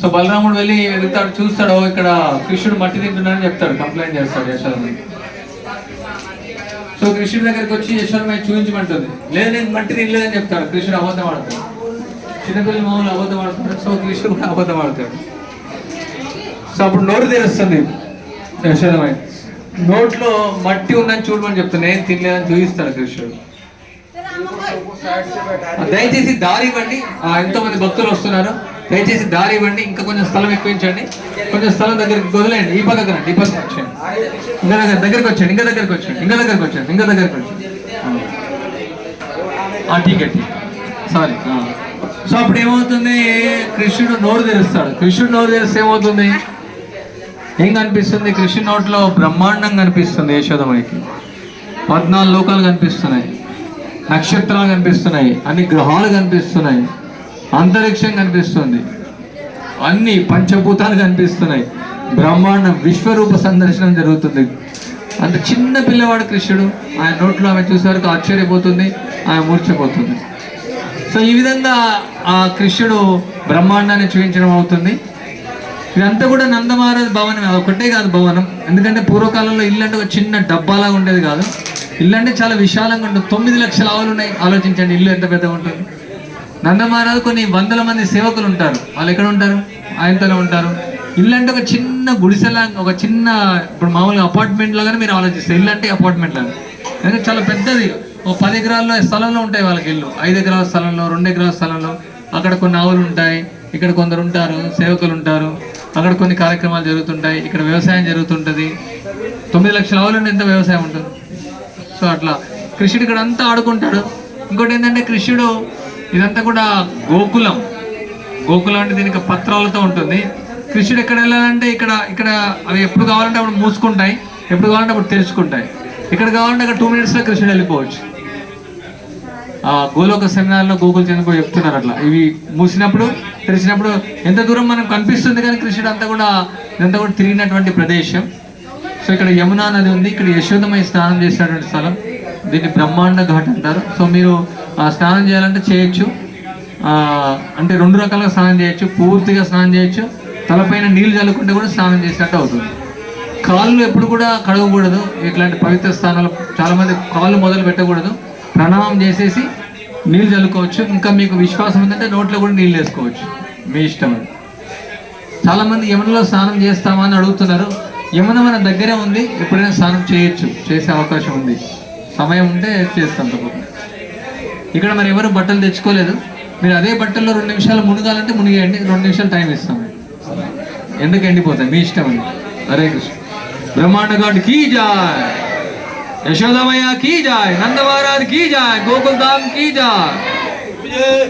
So బలరాముడు వెళ్ళి వెళ్తాడు చూస్తాడు ఇక్కడ కృష్ణుడు మట్టి తింటున్నాడని చెప్తాడు కంప్లైంట్ చేస్తాడు యశోదమ్మ సో కృష్ణుడి దగ్గరికి వచ్చి యశోదమ్మ చూపించమంటుంది. లేదు నేను మట్టి తినలేదని చెప్తాడు కృష్ణుడు అబద్ధం ఆడతాడు. చిన్నపిల్లల మామూలు అబద్ధం ఆడుతాడు సో కృష్ణుడు కూడా అబద్ధం ఆడతాడు. సో అప్పుడు నోరు తెరుస్తుంది యశోదమ్మ నోట్లో మట్టి ఉందని చూడమని చెప్తాను నేను తినలేదని చూపిస్తాడు కృష్ణుడు. దయచేసి దారి ఇవ్వండి. ఎంతో మంది భక్తులు వస్తున్నారు. దయచేసి దారి ఇవ్వండి. ఇంకా కొంచెం స్థలం ఎక్కువించండి. కొంచెం స్థలం దగ్గరికి వదిలేయండి. ఈ పక్కకు రండి ఈ పక్కకు వచ్చేయండి. ఇంకా దగ్గర దగ్గరికి వచ్చాను ఇంకా దగ్గరికి వచ్చాను ఇంకా దగ్గరికి వచ్చాను ఇంకా దగ్గరికి వచ్చాను ఆ, ఠీక్ సారీ సో అప్పుడు ఏమవుతుంది? కృష్ణుడు నోరు తెరుస్తాడు. కృష్ణుడు నోరు తెరిస్తే ఏమవుతుంది? ఏం కనిపిస్తుంది? కృష్ణుడి నోట్లో బ్రహ్మాండం కనిపిస్తుంది యశోదమ్మకి పద్నాలుగు లోకాలు కనిపిస్తున్నాయి. నక్షత్రాలు కనిపిస్తున్నాయి అన్ని గ్రహాలు కనిపిస్తున్నాయి అంతరిక్షం కనిపిస్తుంది. అన్ని పంచభూతాలు కనిపిస్తున్నాయి. బ్రహ్మాండం విశ్వరూప సందర్శనం జరుగుతుంది. అంత చిన్న పిల్లవాడు కృష్ణుడు ఆయన నోట్లో ఆమె చూసేవరకు ఆశ్చర్యపోతుంది ఆమె మూర్చిపోతుంది సో ఈ విధంగా ఆ కృష్ణుడు బ్రహ్మాండాన్ని చూపించడం అవుతుంది. ఇదంతా కూడా నందమహారాజ్ భవనం అది ఒకటే కాదు భవనం. ఎందుకంటే పూర్వకాలంలో ఇల్లు అంటే ఒక చిన్న డబ్బాలా ఉండేది కాదు. ఇల్లు అంటే చాలా విశాలంగా ఉంటుంది. తొమ్మిది లక్షల ఆవులు ఉన్నాయి. ఆలోచించండి ఇల్లు ఎంత పెద్దగా ఉంటుంది. నందమహారాజు కొన్ని వందల మంది సేవకులు ఉంటారు. వాళ్ళు ఎక్కడ ఉంటారు? ఆయనతోనే ఉంటారు. ఇల్లు అంటే ఒక చిన్న గుడిసెలా ఒక చిన్న ఇప్పుడు మామూలుగా అపార్ట్మెంట్ లాగానే మీరు ఆలోచిస్తారు ఇల్లు అంటే అపార్ట్మెంట్ లాగా. ఎందుకంటే చాలా పెద్దది. ఓ పది ఎకరాల్లో స్థలంలో ఉంటాయి వాళ్ళకి ఇల్లు. ఐదు ఎకరాల స్థలంలో రెండు ఎకరాల స్థలంలో. అక్కడ కొన్ని ఆవులు ఉంటాయి. ఇక్కడ కొందరు ఉంటారు సేవకులు ఉంటారు. అక్కడ కొన్ని కార్యక్రమాలు జరుగుతుంటాయి. ఇక్కడ వ్యవసాయం జరుగుతుంటుంది. తొమ్మిది లక్షల ఆవులు ఎంత వ్యవసాయం ఉంటుంది? సో అట్లా కృష్ణుడు ఇక్కడ అంతా ఆడుకుంటాడు. ఇంకోటి ఏంటంటే కృష్ణుడు ఇదంతా కూడా గోకులం. గోకులం అంటే దీనికి పత్రాలతో ఉంటుంది. కృష్ణుడు ఎక్కడ వెళ్ళాలంటే ఇక్కడ ఇక్కడ అవి ఎప్పుడు కావాలంటే అప్పుడు మూసుకుంటాయి. ఎప్పుడు కావాలంటే అప్పుడు తెరుచుకుంటాయి ఇక్కడ కావాలంటే అక్కడ టూ మినిట్స్లో కృష్ణుడు వెళ్ళిపోవచ్చు. ఆ గోలోక సెమినార్లో గోకుల్ చనిపోయి చెప్తున్నారు అట్లా. ఇవి మూసినప్పుడు తెరిచినప్పుడు ఎంత దూరం మనం కనిపిస్తుంది కానీ కృష్ణుడు అంతా కూడా ఇదంతా కూడా తిరిగినటువంటి ప్రదేశం. సో ఇక్కడ యమునా నది ఉంది. ఇక్కడ యశోదమై స్నానం చేసినటువంటి స్థలం. దీన్ని బ్రహ్మాండ ఘాట్ అంటారు. సో మీరు ఆ, స్నానం చేయాలంటే చేయొచ్చు. అంటే రెండు రకాలుగా స్నానం చేయొచ్చు. పూర్తిగా స్నానం చేయొచ్చు. తలపైన నీళ్ళు చల్లుకుంటే కూడా స్నానం చేసినట్టు అవుతుంది. కాళ్ళు ఎప్పుడు కూడా కడగకూడదు ఇట్లాంటి పవిత్ర స్థానాలు చాలామంది కాళ్ళు మొదలు పెట్టకూడదు. ప్రణామం చేసేసి నీళ్ళు చల్లుకోవచ్చు. ఇంకా మీకు విశ్వాసం ఉందంటే నోట్లో కూడా నీళ్ళు వేసుకోవచ్చు. మీ ఇష్టం చాలామంది యమునలో స్నానం చేస్తామని అడుగుతున్నారు. యమున మన దగ్గరే ఉంది. ఎప్పుడైనా స్నానం చేయొచ్చు. చేసే అవకాశం ఉంది. సమయం ఉంటే చేస్తాం తప్పకుండా. ఇక్కడ మరి ఎవరు బట్టలు తెచ్చుకోలేదు. మీరు అదే బట్టల్లో రెండు నిమిషాలు మునగాలంటే మునిగేయండి. రెండు నిమిషాలు టైం ఇస్తాం. ఎందుకు ఎండిపోతాయి? మీ ఇష్టం అండి. హరే కృష్ణ. బ్రహ్మాండ గాడ్ కీ జాయ్. యశోదమయ్య కీ జాయ్. నందమహారాజ్ కీ జాయ్. గోకుల్ ధామ్ కీ జాయ్.